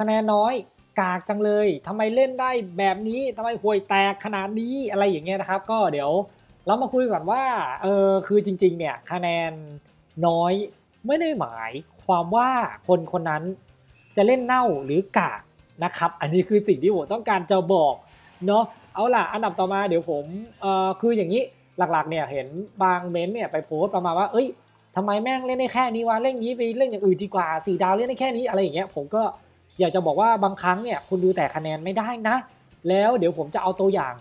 คะแนนน้อยกากจังเลยทำไมเล่นได้แบบนี้ทำไมห่วยแตกขนาดนี้อะไรอย่างเงี้ยนะครับ ก็เดี๋ยวเรามาคุยก่อนว่าเออคือจริงๆเนี่ยคะแนนน้อยไม่ได้หมายความว่าคนคนนั้นจะเล่นเน่าหรือกากนะครับ อันนี้คือสิ่งที่ผมต้องการจะบอกเนาะเอาล่ะอันดับต่อมาเดี๋ยวผมเออคืออย่างนี้หลักๆเนี่ยเห็นบางเม้นต์เนี่ยไปโพสต์ประมาณว่า เอ้ยทำไมแม่งเล่นได้แค่นี้วะเล่นงี้ไปเล่นอย่างอื่นดีกว่าสี่ดาวเล่นได้แค่นี้อะไรอย่างเงี้ยผมก็ อยากจะบอกว่าบางครั้งเนี่ยคุณดูแต่คะแนนไม่ได้นะ แล้วเดี๋ยวผมจะเอาตัวอย่าง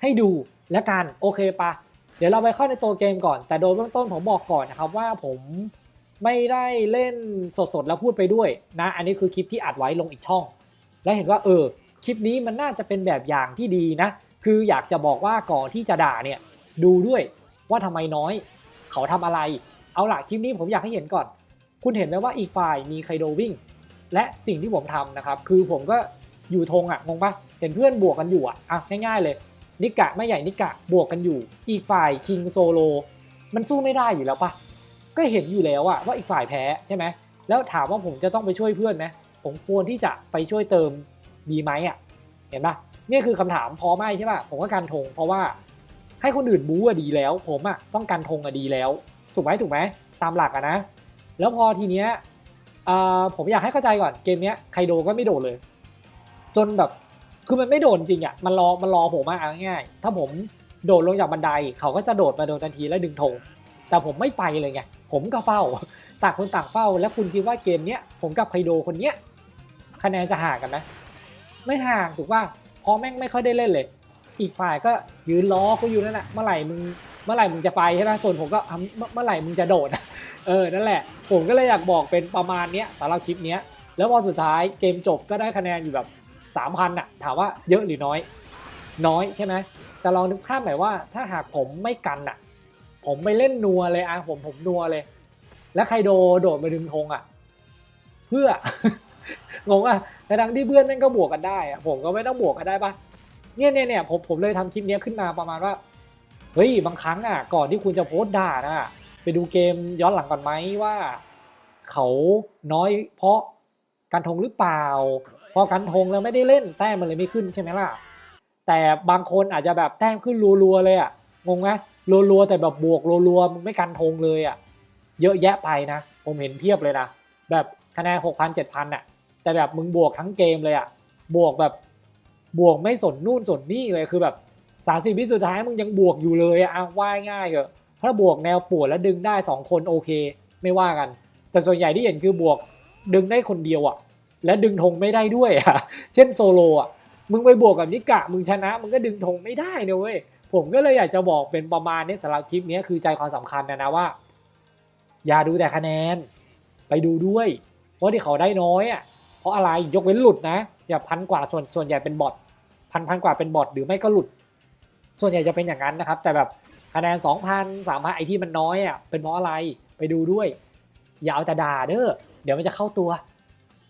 ให้ดูแล้วกันโอเคปะเดี๋ยวเราไปเข้าในตัวเกมก่อน แต่โดยเบื้องต้นผมบอกก่อนนะครับว่าผมไม่ได้เล่นสดๆแล้วพูดไปด้วยนะ อันนี้คือคลิปที่อัดไว้ลงอีกช่อง แล้วเห็นว่าเออคลิปนี้มันน่าจะเป็นแบบอย่างที่ดีนะ คืออยากจะบอกว่าก่อนที่จะด่าเนี่ยดูด้วยว่าทำไมน้อย เขาทำอะไร เอาล่ะคลิปนี้ผมอยากให้เห็นก่อน คุณเห็นไหมว่าอีกฝ่ายมีไคโดวิ่ง และสิ่งที่ผมทำนะครับ คือผมก็อยู่ธงอะงงปะเห็นเพื่อนบวกกันอยู่อะอะง่ายๆเลย นิกะไม่ใหญ่นิกะบวกกันอยู่ อีกฝ่ายคิงโซโล มันสู้ไม่ได้อยู่แล้วปะก็เห็นอยู่แล้วอะว่าอีกฝ่ายแพ้ใช่ไหมแล้วถามว่าผมจะต้องไปช่วยเพื่อนไหมผมควรที่จะไปช่วยเติมดีไหมอะเห็นปะนี่คือคำถามพอไม่ใช่ปะผมก็การธงเพราะว่าให้คนอื่นบู๊อะดีแล้ว ผมอะต้องการธงอะดีแล้ว ถูกไหมถูกไหมตามหลักอะนะ แล้วพอทีเนี้ย ผมอยากให้เข้าใจก่อนเกมนี้ไคโดก็ไม่โดดเลย จนแบบคือมันไม่โดดจริงอะมันรอมันรอผมมาเอาง่ายถ้าผมโดดลงจากบันไดเขาก็จะโดดมาโดนทันทีแล้วดึงธงแต่ผมไม่ไปเลยไงผมก็เฝ้าต่างคนต่างเฝ้า แล้วคุณคิดว่าเกมเนี้ยผมกับไคโดคนเนี้ยคะแนนจะห่างกันไหมไม่ห่างถูกป่ะเพราะแม่งไม่ค่อยได้เล่นเลย อีกฝ่ายก็ยืนล้อกูอยู่นั่นแหละเมื่อไหร่มึงเมื่อไหร่มึงจะไปใช่ไหมส่วนผมก็เมื่อเมื่อไหร่มึงจะโดด เออ นั่นแหละ ผมก็เลยอยากบอกเป็นประมาณเนี้ยสำหรับคลิปเนี้ย แล้วพอสุดท้ายเกมจบก็ได้คะแนนอยู่แบบสามพันอะถามว่าเยอะหรือน้อย น้อยใช่ไหมแต่ลองนึกภาพหน่อยว่าถ้าหากผมไม่กันอะ ผมไปเล่นนัวเลยอะผมผมนัวเลย แล้วใครโดโดดมาดึงธงอะ เพื่องงอะแต่ทั้งที่เพื่อนแม่งก็บวกกันได้อะผมก็ไม่ต้องบวกกันได้ปะเนี่ยเนี่ยเนี่ยผมผมเลยทำคลิปเนี้ยขึ้นมาประมาณว่า เฮ้ยบางครั้งอะ ก่อนที่คุณจะโพสต์ด่านะ ไปดูเกมย้อนหลังก่อนไหมว่า เขาน้อยเพราะการทงหรือเปล่า พอการทงแล้วไม่ได้เล่นแต้มมันเลยไม่ขึ้นใช่ไหมล่ะ แต่บางคนอาจจะแบบแต้มขึ้นรัวๆเลยอะงงไหมรัวๆแต่แบบบวกรัวๆมึงไม่กันทงเลยอะเยอะแยะไปนะ ผมเห็นเพียบเลยนะ แบบคะแนนหกพันเจ็ดพันอะแต่แบบมึงบวกทั้งเกมเลยอะบวกแบบบวกไม่สนนู่นสนนี่เลยคือแบบสามสิบวิสุดท้ายมึงยังบวกอยู่เลยอะ่ะว่าง่ายเถอะ ถ้าบวกแนวปวดแล้วดึงได้สองคนโอเค ไม่ว่ากัน แต่ส่วนใหญ่ที่เห็นคือบวกดึงได้คนเดียวอะและดึงธงไม่ได้ด้วยอะเช่นโซโลอะมึงไปบวกกับนิกะมึงชนะ มึงก็ดึงธงไม่ได้นะเว้ยผมก็เลยอยากจะบอกเป็นประมาณนี้สำหรับคลิปนี้คือใจความสำคัญนะนะว่า อย่าดูแต่คะแนน ไปดูด้วยว่าที่เขาได้น้อยอะเพราะอะไรยกเว้นหลุดนะ อย่าพันกว่าส่วนส่วนใหญ่เป็นบอทพันพันกว่าเป็นบอทหรือไม่ก็หลุด ส่วนใหญ่จะเป็นอย่างนั้นนะครับ แต่แบบ คะแนน 2,000 3,000 ไอที่มันน้อยอะเป็นเพราะอะไรไปดูด้วย อย่าเอาแต่ด่าเด้อเดี๋ยวมันจะเข้าตัว